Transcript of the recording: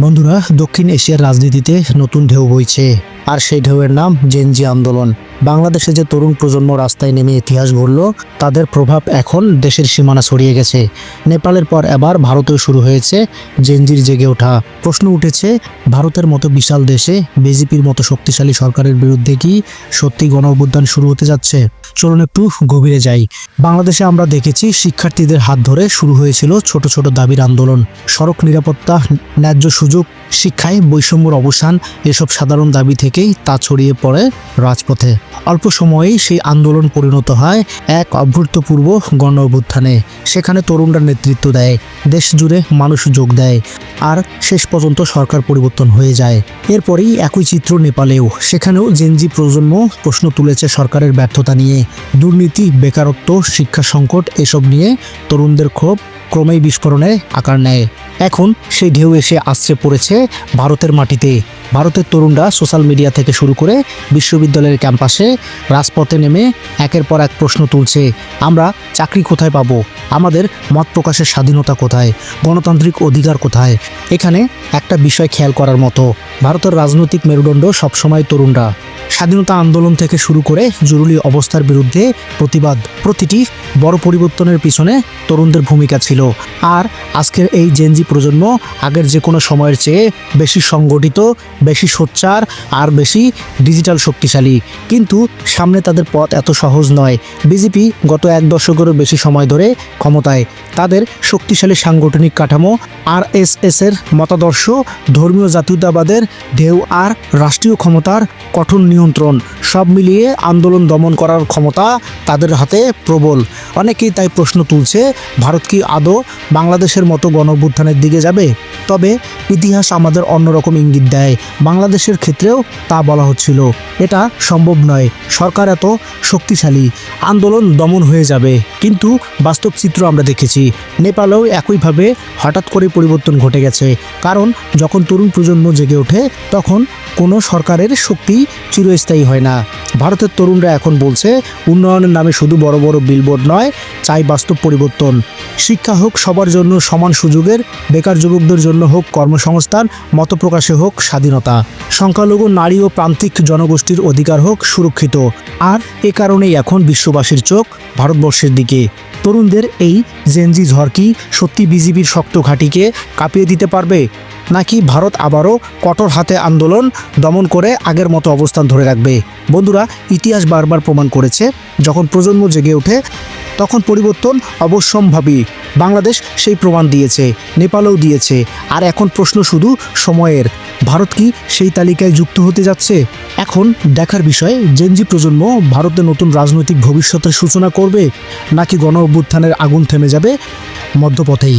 বন্ধুরা দক্ষিণ এশিয়ার রাজনীতিতে নতুন ঢেউ বইছে। আর সেই ঢেউয়ের নাম জেনজি আন্দোলন। বাংলাদেশে যে তরুণ প্রজন্ম রাস্তায় নেমে ইতিহাস গড়ল তাদের প্রভাব এখন দেশের সীমানা ছড়িয়ে গেছে। নেপালের পর এবার ভারতেও শুরু হয়েছে জেনজির জেগে ওঠা। প্রশ্ন উঠেছে, ভারতের মতো বিশাল দেশে বিজেপির মতো শক্তিশালী সরকারের বিরুদ্ধে কি সত্যি গণ অভ্যুত্থান শুরু হতে যাচ্ছে? চলুন একটু গভীরে যাই। বাংলাদেশে আমরা দেখেছি শিক্ষার্থীদের হাত ধরে শুরু হয়েছিল ছোট ছোট দাবির আন্দোলন। সড়ক নিরাপত্তা, ন্যায্য সুযোগ, শিক্ষায় বৈষম্যর অবসান, এসব সাধারণ দাবি থেকেই তা ছড়িয়ে পড়ে রাজপথে। অল্প সময়েই সেই আন্দোলন পরিণত হয় এক অভূতপূর্ব গণ অভ্যুত্থানে সেখানে তরুণরা নেতৃত্ব দেয়, দেশ জুড়ে মানুষ যোগ দেয় আর শেষ পর্যন্ত সরকার পরিবর্তন হয়ে যায়। এরপরেই একই চিত্র নেপালেও। সেখানেও জেনজি প্রজন্ম প্রশ্ন তুলেছে সরকারের ব্যর্থতা নিয়ে। দুর্নীতি, বেকারত্ব, শিক্ষা সংকট এসব নিয়ে তরুণদের ক্ষোভ ক্রমেই বিস্ফোরণে আকার নেয়। এখন সেই ঢেউ এসে আসছে পড়েছে ভারতের মাটিতে। ভারতের তরুণরা সোশ্যাল মিডিয়া থেকে শুরু করে বিশ্ববিদ্যালয়ের ক্যাম্পাসে রাজপথে নেমে একের পর এক প্রশ্ন তুলছে, আমরা চাকরি কোথায় পাবো? আমাদের মত প্রকাশের স্বাধীনতা কোথায়? গণতান্ত্রিক অধিকার কোথায়? এখানে একটা বিষয় খেয়াল করার মতো। ভারতের রাজনৈতিক মেরুদণ্ড সবসময় তরুণরা। স্বাধীনতা আন্দোলন থেকে শুরু করে জরুরি অবস্থার বিরুদ্ধে প্রতিবাদ প্রতিটি বড় পরিবর্তনের পিছনে তরুণদের ভূমিকা ছিল। আর আজকের এই জেনজি প্রজন্ম আগের যে কোনো সময়ের চেয়ে বেশি সংগঠিত, বেশি সোচ্চার আর বেশি ডিজিটাল শক্তিশালী। কিন্তু সামনে তাদের পথ এত সহজ নয়। বিজেপি গত এক দশকেরও বেশি সময় ধরে ক্ষমতায়। তাদের শক্তিশালী সাংগঠনিক কাঠামো আর এস এর মতাদর্শ, ধর্মীয় জাতীয়তাবাদের ঢেউ আর রাষ্ট্রীয় ক্ষমতার কঠোর নিয়ন্ত্রণ, সব মিলিয়ে আন্দোলন দমন করার ক্ষমতা তাদের হাতে প্রবল। অনেকেই তাই প্রশ্ন তুলছে, ভারত কি আদৌ বাংলাদেশের মতো গণঅভ্যুত্থানের দিকে যাবে? তবে ইতিহাস আমাদের অন্যরকম ইঙ্গিত দেয়। বাংলাদেশের ক্ষেত্রেও তা বলা হচ্ছিল। এটা সম্ভব নয়। সরকার এত শক্তিশালী। আন্দোলন দমন হয়ে যাবে। কিন্তু বাস্তব চিত্র আমরা দেখেছি। নেপালেও একইভাবে হঠাৎ করে পরিবর্তন ঘটে গেছে। কারণ যখন তরুণ প্রজন্ম জেগে ওঠে, তখন কোনো সরকারের শক্তি চিরস্থায়ী হয় না। ভারতের তরুণরা এখন বলছে, উন্নয়নের নামে শুধু বড় বড় বিলবোর্ড নয় চাই বাস্তব পরিবর্তন। শিক্ষা হোক, সবার জন্য সমান সুযোগের, বেকার যুবকদের জন্য হোক কর্মসংস্থান মতপ্রকাশে হোক স্বাধীনতা। সংখ্যালঘু, নারী ও প্রান্তিক জনগোষ্ঠীর অধিকার হোক সুরক্ষিত। আর এ কারণেই এখন বিশ্ববাসীর চোখ ভারতবর্ষের দিকে। তরুণদের এই জেনজি ঝড় কি সত্যি বিজেপির শক্ত ঘাঁটিকে কাঁপিয়ে দিতে পারবে? নাকি ভারত আবারও কঠোর হাতে আন্দোলন দমন করে আগের মতো অবস্থান ধরে রাখবে? বন্ধুরা, ইতিহাস বারবার প্রমাণ করেছে, যখন প্রজন্ম জেগে ওঠে, তখন পরিবর্তন অবশ্যম্ভাবী। বাংলাদেশ সেই প্রমাণ দিয়েছে, নেপালও দিয়েছে। আর এখন প্রশ্ন শুধু সময়ের, ভারত কি সেই তালিকায় যুক্ত হতে যাচ্ছে? এখন দেখার বিষয় জেনজি প্রজন্ম ভারতের নতুন রাজনৈতিক ভবিষ্যতের সূচনা করবে, নাকি গণ অভ্যুত্থানের আগুন থেমে যাবে মধ্যপথেই?